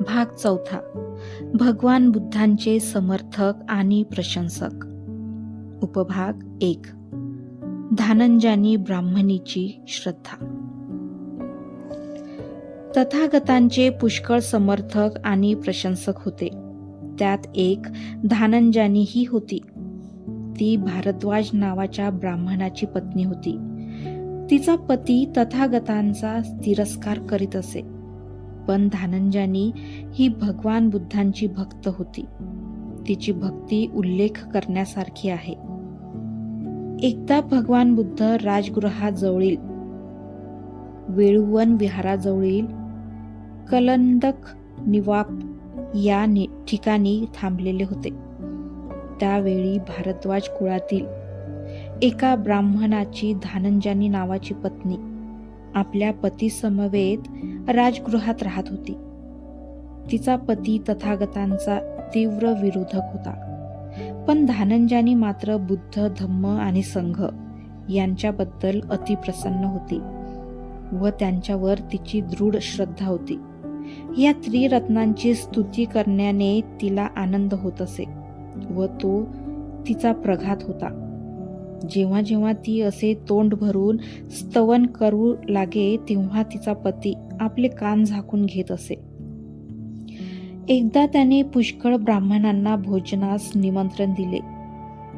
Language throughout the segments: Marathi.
भाग चौथा. भगवान बुद्धांचे समर्थक आणि प्रशंसक. उपभाग एक. धानंजानी ब्राह्मणीची श्रद्धा. तथागतांचे पुष्कळ समर्थक आणि प्रशंसक होते. त्यात एक धानंजानी ही होती. ती भारद्वाज नावाच्या ब्राह्मणाची पत्नी होती. तिचा पती तथागतांचा तिरस्कार करीत असे. पण धानंजानी ही भगवान बुद्धांची भक्त होती. तिची भक्ती उल्लेख करण्यासारखी आहे. एकदा भगवान बुद्ध राजगृहाजवळील वेळुवन विहाराजवळील कलंदक निवाप या नि- ठिकाणी थांबलेले होते. त्यावेळी भारद्वाज कुळातील एका ब्राह्मणाची धानंजानी नावाची पत्नी आपल्या पतीसमवेत राजगृहात राहत होती. तिचा पती तथागतांचा तीव्र विरोधक होता. पण धानंजानी मात्र बुद्ध धम्म आणि संघ यांच्याबद्दल अतिप्रसन्न होती व त्यांच्यावर तिची दृढ श्रद्धा होती. या त्रिरत्नांची स्तुती करण्याने तिला आनंद होत असे व तो तिचा प्रघात होता. जेव्हा जेव्हा ती असे तोंड भरून स्तवन करू लागे तेव्हा तिचा पती आपले कान झाकून घेत असे. एकदा त्याने पुष्कळ ब्राह्मणांना भोजनास निमंत्रण दिले.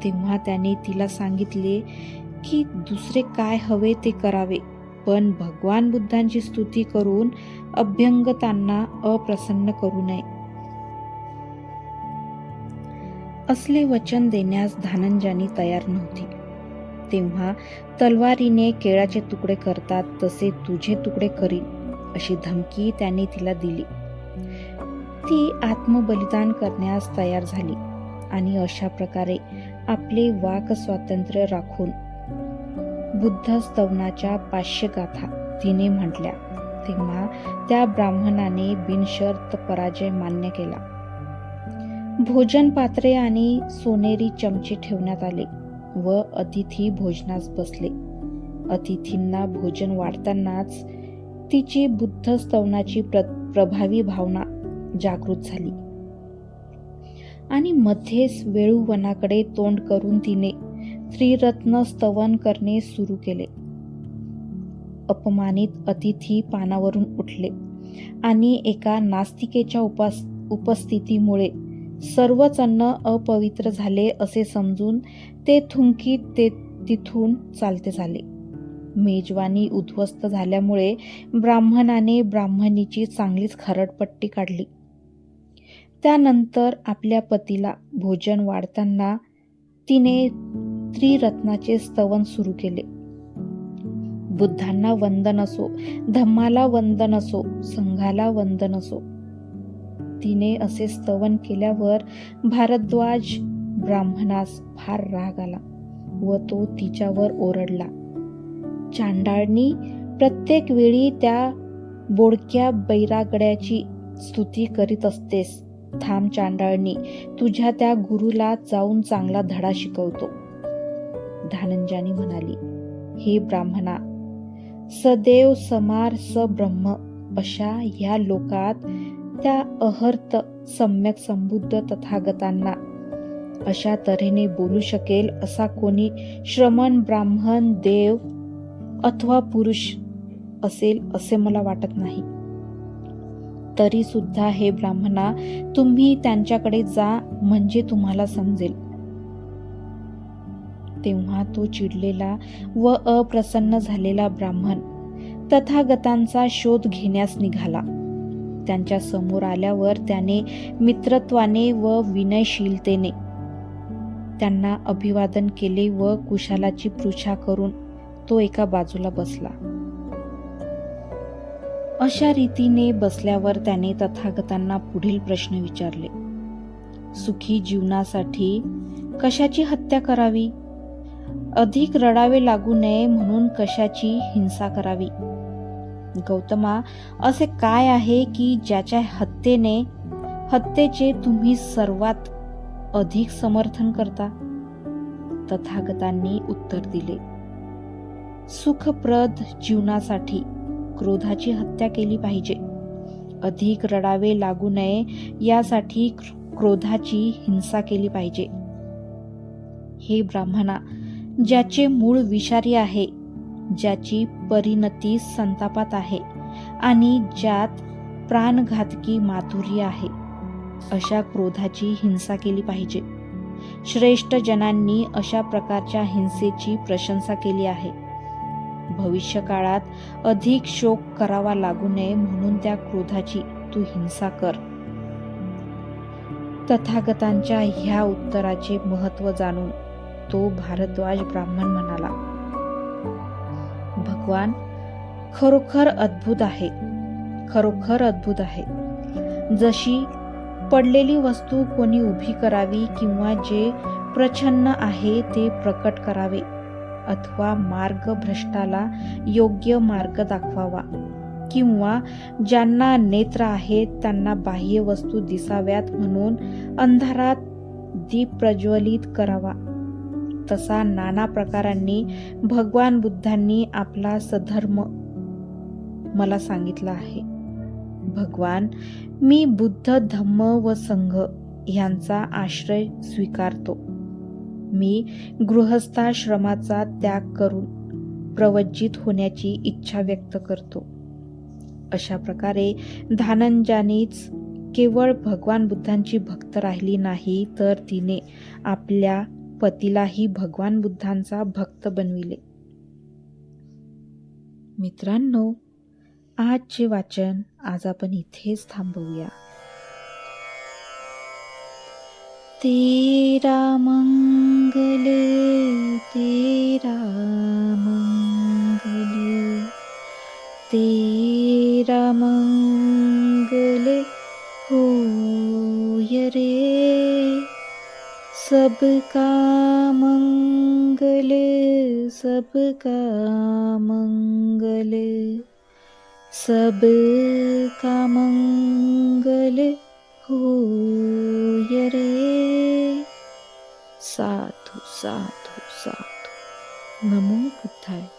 तेव्हा त्याने तिला सांगितले की दुसरे काय हवे ते करावे पण भगवान बुद्धांची स्तुती करून अभ्यंगतांना अप्रसन्न करू नये. असले वचन देण्यास धानंजानी तयार नव्हती. तेव्हा तलवारीने केळाचे तुकडे करतात तसे तुझे तुकडे करीन अशी धमकी त्याने तिला दिली. ती आत्मबलिदान करण्यास तयार झाली आणि अशा प्रकारे आपले वाक स्वातंत्र्य राखून बुद्ध स्तवनाच्या पाचशे गाथा तिने म्हटल्या. तेव्हा त्या ब्राह्मणाने बिनशर्त पराजय मान्य केला. भोजन पात्रे आणि सोनेरी चमचे ठेवण्यात आले. व अतिथी भोजनास बसले. अतिथींना भोजन वाढतानाच तिची बुद्ध स्तवनाची प्र प्रभावी भावना जागृत झाली. आणि मध्येच वेळुवनाकडे तोंड करून तिने त्रिरत्न स्तवन करणे सुरू केले. अपमानित अतिथी पानावरून उठले आणि एका नास्तिकेच्या उपास उपस्थितीमुळे सर्वच अन्न अपवित्र झाले असे समजून ते थुंकीत ते तिथून चालते झाले. मेजवानी उद्ध्वस्त झाल्यामुळे ब्राह्मणाने ब्राह्मणीची चांगलीच खरडपट्टी काढली. त्यानंतर आपल्या पतीला भोजन वाढताना तिने त्रिरत्नाचे स्तवन सुरू केले. बुद्धांना वंदन असो धम्माला वंदन असो संघाला वंदन असो तिने असे स्तवन केल्यावर भारद्वाज ब्राह्मणास फार राग आला व तो तिच्यावर ओरडला. चांडाळणी प्रत्येक वेळी त्या बोडक्या बैरागड्याची स्तुती करीत असतेस. थांब चांडाळणी तुझ्या त्या गुरुला जाऊन चांगला धडा शिकवतो. धानंजानी म्हणाली हे ब्राह्मणा सदैव समार स ब्रह्म अशा ह्या लोकात त्या अहर्त सम्यक संबुद्ध तथागतांना. अशा तऱ्हेने बोलू शकेल असा कोणी श्रमण ब्राह्मण देव अथवा पुरुष असेल असे मला वाटत नाही. तरी सुद्धा हे ब्राह्मणा तुम्ही त्यांच्याकडे जा म्हणजे तुम्हाला समजेल. तेव्हा तो चिडलेला व अप्रसन्न झालेला ब्राह्मण तथागतांचा शोध घेण्यास निघाला. त्यांच्यासमोर आल्यावर त्याने मित्रत्वाने व विनयशीलतेने त्यांना अभिवादन केले व कुशालाची पृछा करून तो एका बाजूला बसला. अशा रीतीने बसल्यावर त्याने तथागतांना पुढील प्रश्न विचारले. सुखी जीवनासाठी कशाची हत्या करावी? अधिक रडावे लागू नये म्हणून कशाची हिंसा करावी? गौतमा असे काय आहे की ज्याच्या हत्येने हत्येचे तुम्ही सर्वात अधिक समर्थन करता? तथागतांनी उत्तर दिले. सुखप्रद जीवनासाठी क्रोधाची हत्या केली पाहिजे. अधिक रडावे लागू नये यासाठी क्रोधाची हिंसा केली पाहिजे. हे ब्राह्मणा ज्याचे मूळ विषारी आहे ज्याची परिणती संतापात आहे आणि ज्यात प्राणघातकी माधुर्य आहे. अशा क्रोधाची हिंसा केली पाहिजे. श्रेष्ठ जनांनी अशा प्रकारच्या हिंसेची प्रशंसा केली आहे. भविष्यकाळात अधिक शोक करावा लागू नये म्हणून त्या क्रोधाची तू हिंसा कर. तथागतांच्या ह्या उत्तराचे महत्त्व जाणून तो भारद्वाज ब्राह्मण म्हणाला भगवान खरोखर अद्भुत आहे. खरोखर अद्भुत आहे. जशी पडलेली वस्तू कोणी उभी करावी किंवा जे प्रछन्न आहे ते प्रकट करावे अथवा मार्ग भ्रष्टाला योग्य मार्ग दाखवावा किंवा ज्यांना नेत्र आहेत त्यांना बाह्य वस्तू दिसाव्यात म्हणून अंधारात दीप प्रज्वलित करावा. तसा नाना प्रकारांनी भगवान बुद्धांनी आपला सधर्म मला सांगितला आहे. भगवान मी बुद्ध धम्म व संघ यांचा आश्रय स्वीकारतो. मी गृहस्थाश्रमाचा त्याग करून प्रवज्जित होण्याची इच्छा व्यक्त करतो. अशा प्रकारे धानंजानीच केवळ भगवान बुद्धांची भक्त राहिली नाही तर तिने आपल्या पतीलाही भगवान बुद्धांचा भक्त बनविले. मित्रांनो आजचे वाचन आज आपण इथेच थांबवूया. तेरा मंगल तेरा मंगल तेरा मंगल होय रे. सबका मंगल सबका मंगल सबका रे। साधू साधू साधू। नमो बुद्धाय